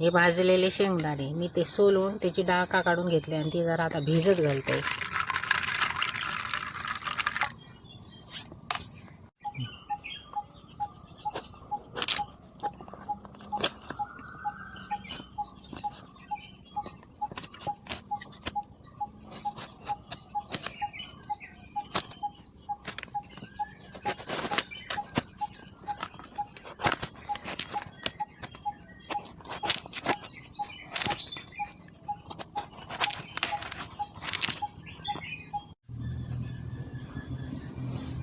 हे भाजलेले शेंगदाणे मी ते सोलून त्याची डाळका काढून घेतली आणि ती जरा आता भिजत घालते.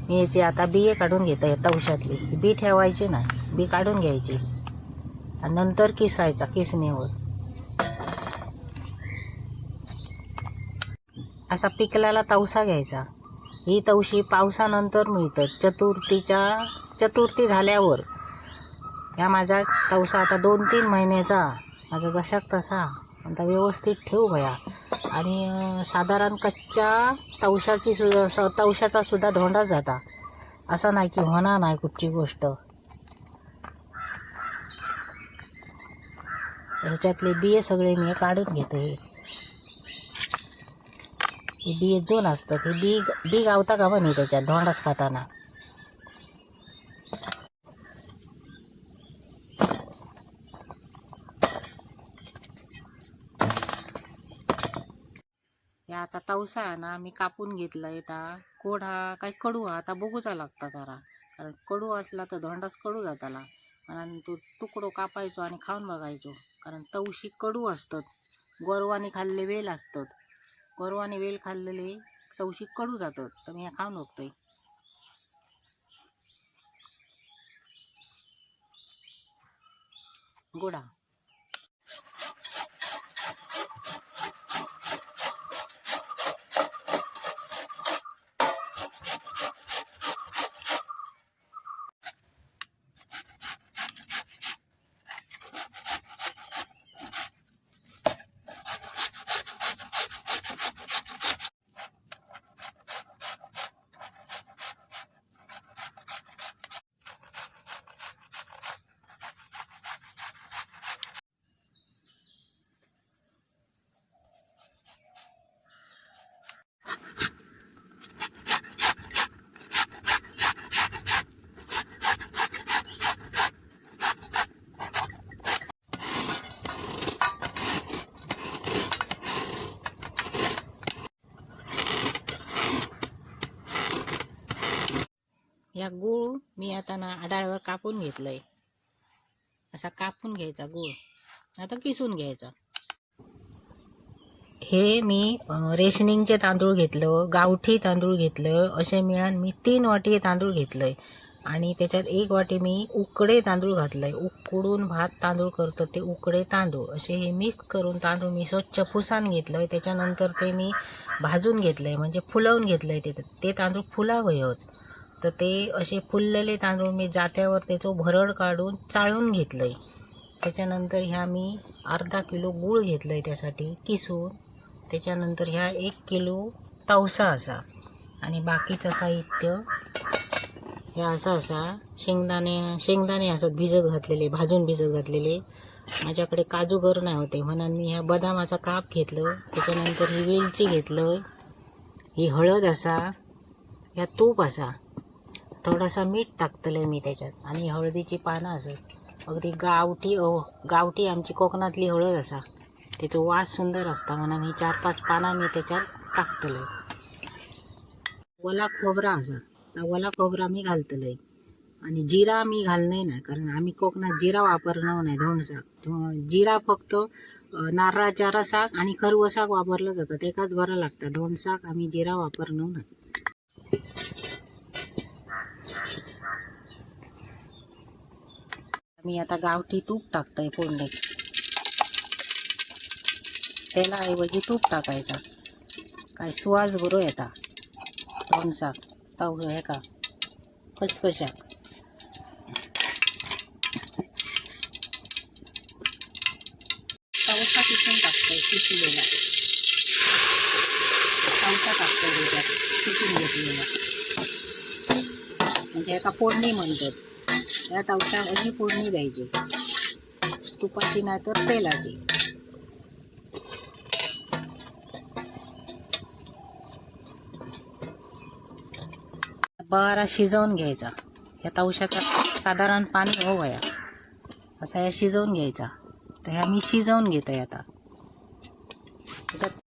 मी याची आता बिये काढून घेत आहे तवशातली बी ठेवायची ना बी काढून घ्यायची. आणि नंतर किसायचा किसणीवर. असा पिकलेला तवसा घ्यायचा. ही तवशी पावसानंतर मिळतं. चतुर्थीच्या चतुर्थी झाल्यावर. ह्या माझा तवसा आता दोन तीन महिन्याचा. माझा जशाक तसा. आता व्यवस्थित ठेवू भया. आणि साधारण कच्च्या तवशाची सुद्धा तवशाचा सुद्धा धोंडा जाता असं नाही की होणार नाही कुठची गोष्ट. ह्याच्यातले बिये सगळे मी काढून घेते. हे बिये जोन असतं ते बी बी गावता का म्हणे त्याच्यात धोंडाच खाताना? पाऊस आहे ना मी कापून घेतला येता कोड हा काही कडू हा आता बघूचा लागता जरा. कारण कडू असला तर धोंडाच कडू जाताला आणि तो तुकडो कापायचो आणि खाऊन बघायचो. कारण तवशी कडू असतात. गोरवाने खाल्ले वेल असतात. गोरवाने वेल खाल्लेले तवशी कडू जातात. तर मी हे खाऊन बघतोय. गोडा. गूळ मी आता ना आडाळवर कापून घेतलंय. असा कापून घ्यायचा गूळ. आता किसून घ्यायचा. हे मी रेशनिंगचे तांदूळ घेतलं गावठी तांदूळ घेतलं असे मिळून मी तीन वाटी तांदूळ घेतलंय. आणि त्याच्यात एक वाटी मी उकडे तांदूळ घातलंय. उकडून भात तांदूळ करतो ते उकडे तांदूळ. असे हे मिक्स करून तांदूळ मी स्वच्छ पुसान घेतलंय. त्याच्यानंतर ते मी भाजून घेतलंय. म्हणजे फुलवून घेतलंय ते. ते तांदूळ फुलावयत तर ते असे फुललेले तांदूळ मी जात्यावर त्याचं भरड काढून चाळून घेतलंय. त्याच्यानंतर ह्या मी अर्धा किलो गूळ घेतलंय त्यासाठी किसून. त्याच्यानंतर ह्या एक किलो तवसा असा. आणि बाकीचं साहित्य हे असं असा शेंगदाणे शेंगदाणे असत भिजत घातलेले भाजून भिजत घातलेले. माझ्याकडे काजू गर नाही होते म्हणून मी ह्या बदामाचा काप घेतलं. त्याच्यानंतर ही वेलची घेतलं. ही हळद असा ह्या तूप असा. थोडासा मीठ टाकतलं मी त्याच्यात. आणि हळदीची पानं असत अगदी गावठी अहो गावठी आमची कोकणातली हळद असा. त्याचा वास सुंदर असता म्हणून ही चार पाच पानं मी त्याच्यात टाकतले वला खोबरा असा. तर वला खोबरा मी घालतले आणि जिरा मी घालणे नाही कारण आम्ही कोकणात जिरा वापरणार नाही धोंडसाक जिरा फक्त नारळाच्या रसाक आणि खरवसाक वापरलं जातं. एकाच बरं लागतं. धोणसाक आम्ही जिरा वापरणार नाही. मी आता गावठी तूप टाकतंय फोडणीत. त्याला ऐवजी तूप टाकायचा. काय सुवास बरो येता. दोनसा तव हे का? खसखशाक तवसा किसून टाकतोय किसलेला. तवसा टाकतोय त्याच्यात. किसून घेतलेला. म्हणजे एका फोडणी म्हणतात. या तवशात फोडणी द्यायची. तुपाची नाही तर तेलाची. बारा शिजवून घ्यायचा. या तवशाचा साधारण पाणी हो वया. असा या शिजवून घ्यायचा. तर ह्या मी शिजवून घेत आहे आता. त्याच्यात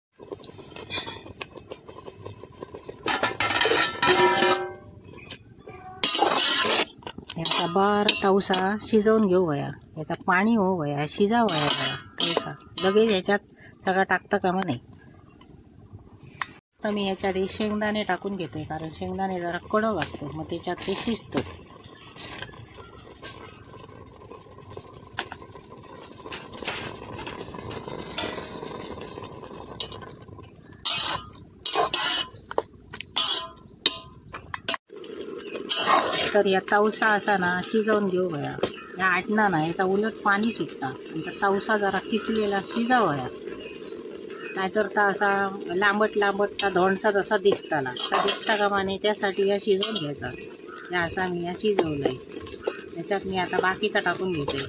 बार तवसा शिजवून घेऊ वया. याचा पाणी हो वया. शिजाव वया जरा. तवसा. लगेच ह्याच्यात सगळा टाकता कामा नाही तर मी ह्याच्यात हे शेंगदाणे टाकून घेते. कारण शेंगदाणे जरा कडक असतो मग त्याच्यात ते शिजतं तर या तवसा असा ना शिजवून घेऊ वया या आटना ना याचा उलट पाणी सुटता. आणि त्या तवसा जरा किचलेला शिजावया नाहीतर ता असा लांबट लांबट ता धोंडसा तसा दिसताला त्या दिसता का माने त्यासाठी या शिजवून घ्यायचा. या असा मी या शिजवलाय. त्याच्यात मी आता बाकीचा टाकून घेते.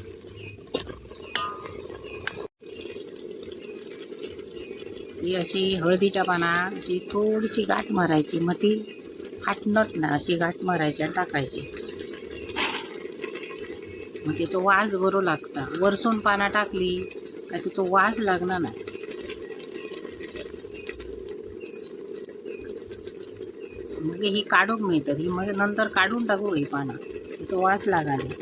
ही अशी हळदीच्या पाना अशी थोडीशी गाठ मारायची मग ती फाटणत ना अशी गाठ मारायची आणि टाकायची. मग तिचा वास बरो लागता. वरसून पाना टाकली का तिचा वास लागणार नाही. मग ही काढून मिळतात. ही मग नंतर काढून टाकू ही पाना. तिचा वास लागाले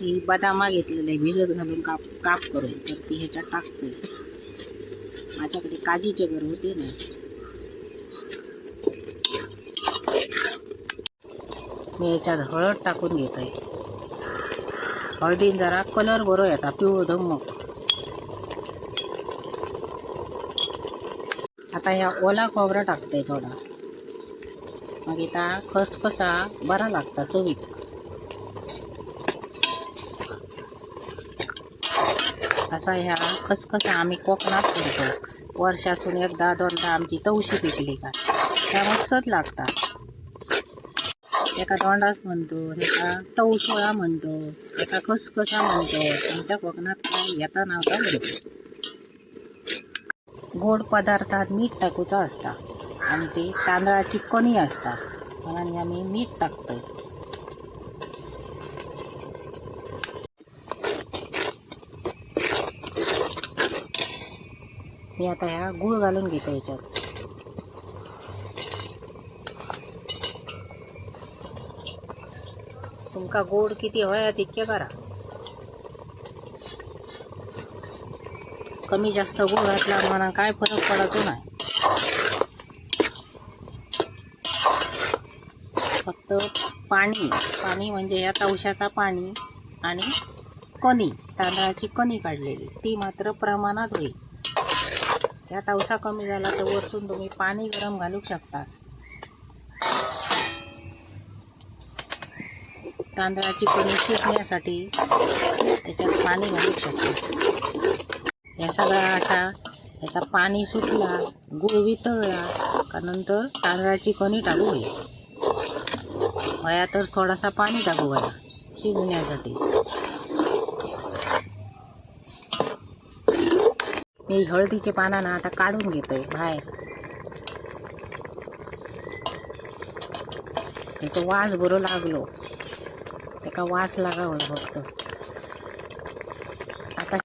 ही बदामा घेतलेले भिजत घालून काप काप करून. तर ती ह्याच्यात टाकते. माझ्याकडे काजीचे घर होते ना. मी याच्यात हळद टाकून घेत आहे हळदीन जरा कलर बरो येता पिवळो धम्मक आता ह्या ओला खोबरा टाकते थोडा. मग इथं खसखसा बरा लागता चवीक असा ह्या खसखसा आम्ही कोकणात करतो वर्षासून एकदा दोनदा आमची तवशी पिकली का? त्या मस्तच लागतात. एका दोंडाच म्हणतो एका तवसोळा म्हणतो एका खसखसा म्हणतो. आमच्या कोकणात काय येता नव्हता म्हणतो गोड पदार्थात मीठ टाकूचा असता. आणि ते तांदळाची कणी असतात. म्हणून आम्ही मीठ टाकतोय. मी आता ह्या गूळ घालून घेते याच्यात. तुमका गोड किती हवंय तितके करा. कमी जास्त गूळ घातला म्हणा काय फरक पडतो नाही. फक्त पाणी पाणी म्हणजे या तवशाचा पाणी आणि कणी तांदळाची कणी काढलेली. ती मात्र प्रमाणात होईल. त्या तवसा कमी झाला तर वरतून तुम्ही पाणी गरम घालू शकतास. तांदळाची कणी शिजण्यासाठी त्याच्यात पाणी घालू शकतास. या सगळा आटा याचा पाणी सुटला गुळ वितळला का नंतर तांदळाची कणी टाकू होईल वया तर थोडासा पाणी टाकू वया शिजण्यासाठी. हे हळदीचे पानं ना आता काढून घेते बाहेर. याचा वास बरो लागलो. त्याका वास लागावं फक्त. आता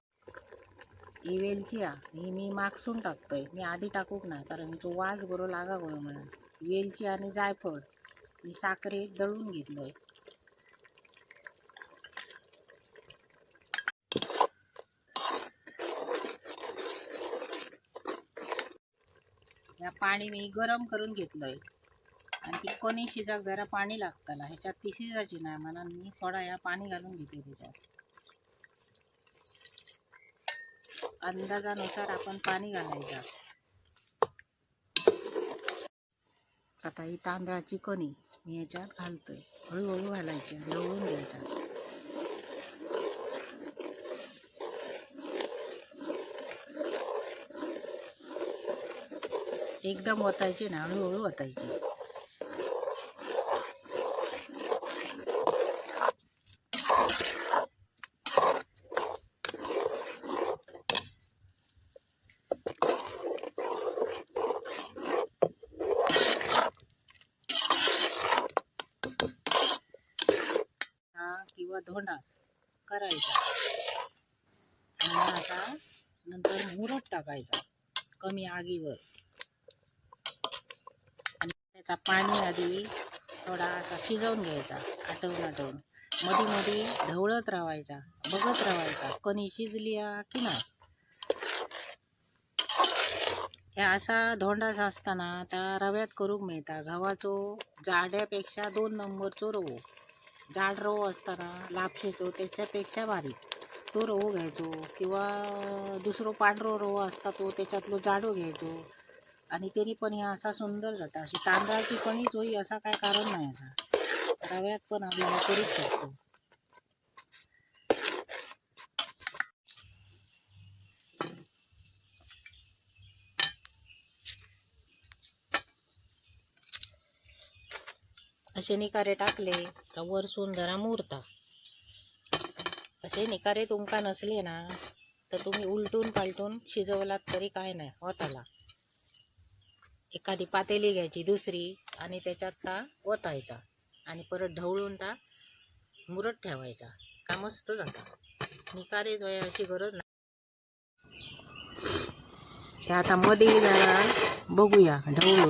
ही वेलची आ ही मी मागसून टाकतोय. मी आधी टाकूक नाही कारण हिचो वास बरो लागावं म्हणून. वेलची आणि जायफळ मी साखरेत दळून घेतलंय या पाणी मी गरम करून घेतलं आणि ती कोणी शिजाक जरा पाणी लागताला. ह्याच्यात ती शिजायची नाही म्हणून मी थोडा या पाणी घालून घेते त्याच्यात. अंदाजानुसार आपण पाणी घालायचं. आता ही तांदळाची कणी मी ह्याच्यात घालतोय. हळूहळू घालायची आणि ढवळून घ्यायच्या एकदम ओतायचे ना हळूहळू ओतायचे. किंवा धोंडास करायचा. आता नंतर मुरट टाकायचा कमी आगीवर. त्याचा पाणी आधी थोडा असा शिजवून घ्यायचा आटवून आटवून. मध्ये मध्ये ढवळत राहायचा बघत राहायचा कणी शिजली की नाही. हे असा धोंडास असताना त्या रव्यात करूक मिळता गव्हाचो जाड्यापेक्षा दोन नंबरचो रवो. जाड रवो असताना लापशेचो त्याच्यापेक्षा बारीक. तो रवो घ्यायचो किंवा दुसरो पांढरो रवो असता तो त्याच्यातलो जाडो घ्यायचो. आणि तरी पण हे असा सुंदर जाता अशी तांदळाची कणीच होई असा काय कारण नाही असा. रव्यात पण आपल्याला करूच शकतो. असे निकारे टाकले का वरसून जरा मुरता. असे निकारे तुमका नसले ना तर तुम्ही उलटून पालटून शिजवलात तरी काय नाही होताला. एखादी पातेली घ्यायची दुसरी आणि त्याच्यात ता ओतायचा. आणि परत ढवळून ता मुरत ठेवायचा. का मस्त जाता निकारे जोय अशी गरज नाही. ते आता मध्ये जरा बघूया ढवळून.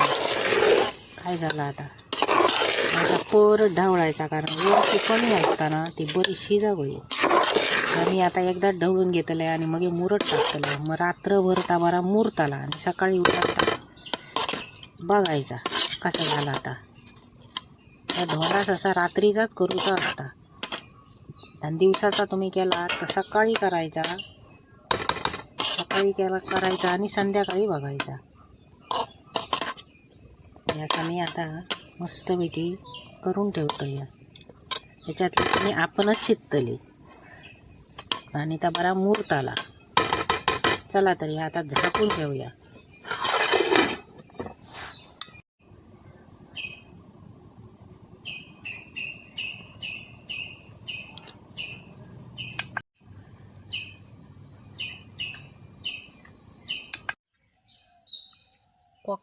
काय झालं आता? आता परत ढवळायचा कारण वरची कमी असताना ती बरी शिजा होईल आणि आता एकदा ढवळून घेतलंय आणि मग मुरट मुरत टाकतलं मग रात्रभर ता बरा मुरताला आणि सकाळी उठता बघायचा कसा झाला आता. त्या धोरास असा रात्रीचाच करूचा असता. आणि दिवसाचा तुम्ही केला तर सकाळी करायचा. सकाळी केला करायचा आणि संध्याकाळी बघायचा. याचा मी आता मस्तपैकी करून ठेवतो या. याच्यातली तुम्ही आपणच शिकतली. आणि त्या बरा मूर्त आला. चला तरी आता झाकून ठेवूया.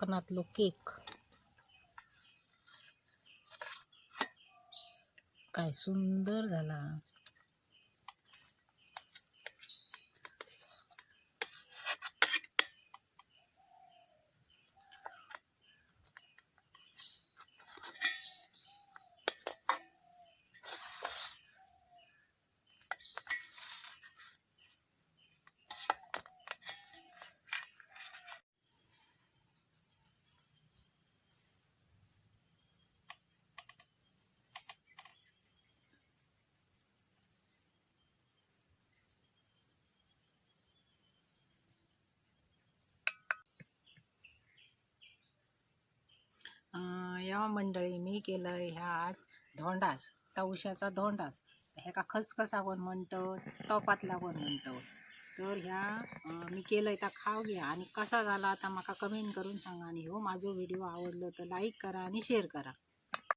कोकणातलो केक. काय सुंदर झाला. या मंडळी मी केलं ह्या आज धोंडास तवशाचा धोंडास. ह्याका खसखसा पण म्हणतो तोपातला पण म्हणतो. तर ह्या मी केलं त्या खाव घ्या आणि कसा झाला आता माका कमेंट करून सांगा. आणि हो माझो व्हिडिओ आवडलो तर लाईक करा आणि शेअर करा.